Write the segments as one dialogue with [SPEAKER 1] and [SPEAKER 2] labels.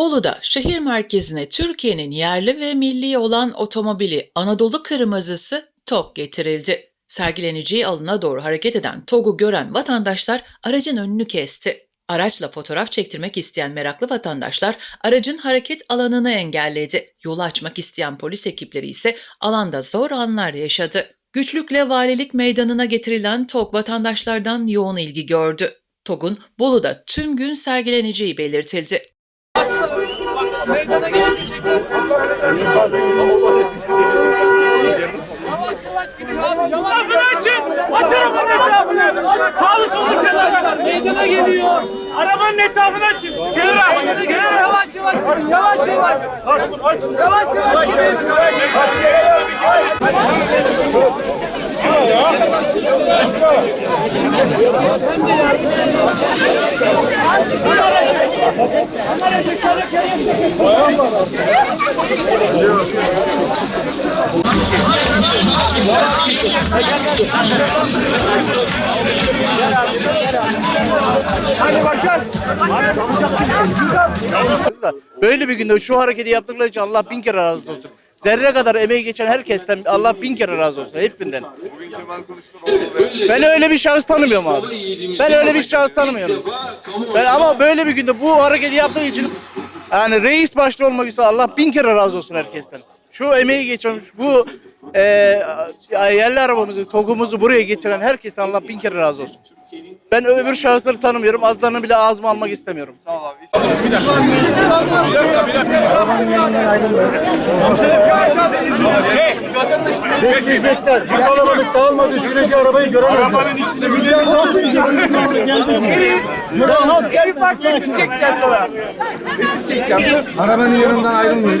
[SPEAKER 1] Bolu'da şehir merkezine Türkiye'nin yerli ve milli olan otomobili Anadolu Kırmızısı TOG getirildi. Sergileneceği alına doğru hareket eden TOG'u gören vatandaşlar aracın önünü kesti. Araçla fotoğraf çektirmek isteyen meraklı vatandaşlar aracın hareket alanını engelledi. Yolu açmak isteyen polis ekipleri ise alanda zor anlar yaşadı. Güçlükle valilik meydanına getirilen TOG vatandaşlardan yoğun ilgi gördü. TOG'un Bolu'da tüm gün sergileneceği belirtildi.
[SPEAKER 2] Meydana gelecek. Yavaş yavaş gidin abi. Yavaş.
[SPEAKER 3] Etrafını açın! Açın bunun etrafını! Sağlı solu
[SPEAKER 2] Arkadaşlar meydana geliyor.
[SPEAKER 3] Arabanın etrafını açın! Kenara!
[SPEAKER 2] Meydana geliyor. Yavaş yavaş gidin. Yavaş yavaş. Yavaş yavaş gidin.
[SPEAKER 4] da böyle bir günde şu hareketi yaptıkları için Allah bin kere razı olsun. Zerre kadar emeği geçen herkesten Allah bin kere razı olsun hepsinden. Ben öyle bir şahıs tanımıyorum abi. Ben öyle bir şahıs tanımıyorum. Ben ama böyle bir günde bu hareketi yaptığı için yani reis başta olmak üzere Allah bin kere razı olsun herkesten. Şu emeği geçirmiş, bu e, yerli arabamızı, togumuzu buraya getiren herkesten Allah bin kere razı olsun. Ben öbür şahısları tanımıyorum. Adlarını bile ağzıma almak istemiyorum.
[SPEAKER 5] Bekleyecekler. Bir kalabalık dağılmadığı sürece arabayı göremezler. Arabanın içinde müziğe nasıl
[SPEAKER 3] Gel bir bak resim çekeceğiz sonra. Resim.
[SPEAKER 5] Arabanın yanından ayrılmayın.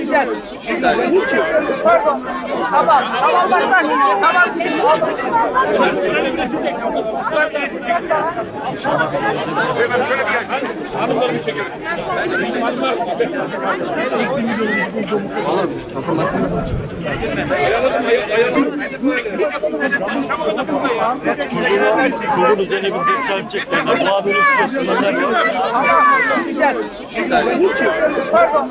[SPEAKER 6] Bu haberi açısından
[SPEAKER 2] Pardon. Tamam. Tamam bak bak. Tamam.
[SPEAKER 6] çocuğun üzerine bir gün sahip çekmekler. Bu haberi açısından
[SPEAKER 2] Pardon.